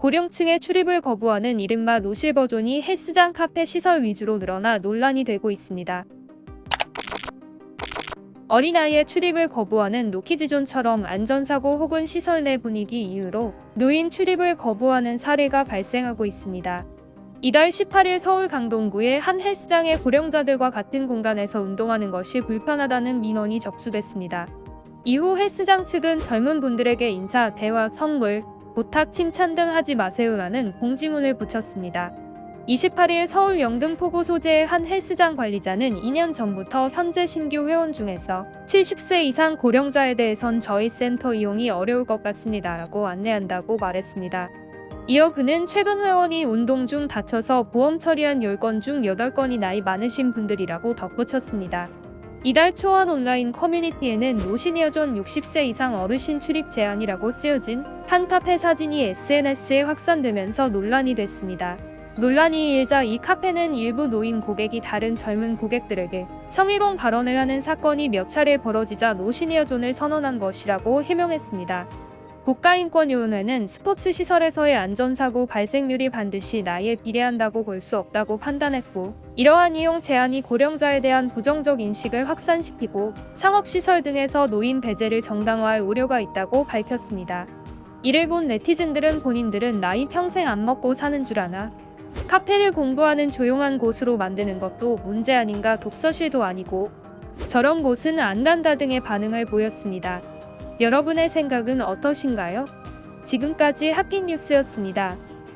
고령층의 출입을 거부하는 이른바 노실 버존이 헬스장 카페 시설 위주로 늘어나 논란이 되고 있습니다. 어린아이의 출입을 거부하는 노키즈존처럼 안전사고 혹은 시설 내 분위기 이유로 노인 출입을 거부하는 사례가 발생하고 있습니다. 이달 18일 서울 강동구의 한 헬스장에 고령자들과 같은 공간에서 운동하는 것이 불편하다는 민원이 접수됐습니다. 이후 헬스장 측은 젊은 분들에게 인사, 대화, 선물, 부탁, 칭찬 등 하지 마세요라는 공지문을 붙였습니다. 28일 서울 영등포구 소재의 한 헬스장 관리자는 2년 전부터 현재 신규 회원 중에서 70세 이상 고령자에 대해선 저희 센터 이용이 어려울 것 같습니다 라고 안내한다고 말했습니다. 이어 그는 최근 회원이 운동 중 다쳐서 보험 처리한 10건 중 8건이 나이 많으신 분들이라고 덧붙였습니다. 이달 초한 온라인 커뮤니티에는 노시니어 존 60세 이상 어르신 출입 제한이라고 쓰여진 한 카페 사진이 SNS에 확산되면서 논란이 됐습니다. 논란이 일자 이 카페는 일부 노인 고객이 다른 젊은 고객들에게 성희롱 발언을 하는 사건이 몇 차례 벌어지자 노시니어 존을 선언한 것이라고 해명했습니다. 국가인권위원회는 스포츠 시설에서의 안전사고 발생률이 반드시 나이에 비례한다고 볼 수 없다고 판단했고, 이러한 이용 제한이 고령자에 대한 부정적 인식을 확산시키고 상업시설 등에서 노인 배제를 정당화할 우려가 있다고 밝혔습니다. 이를 본 네티즌들은 본인들은 나이 평생 안 먹고 사는 줄 아나? 카페를 공부하는 조용한 곳으로 만드는 것도 문제 아닌가 독서실도 아니고 저런 곳은 안 간다 등의 반응을 보였습니다. 여러분의 생각은 어떠신가요? 지금까지 하피뉴스였습니다.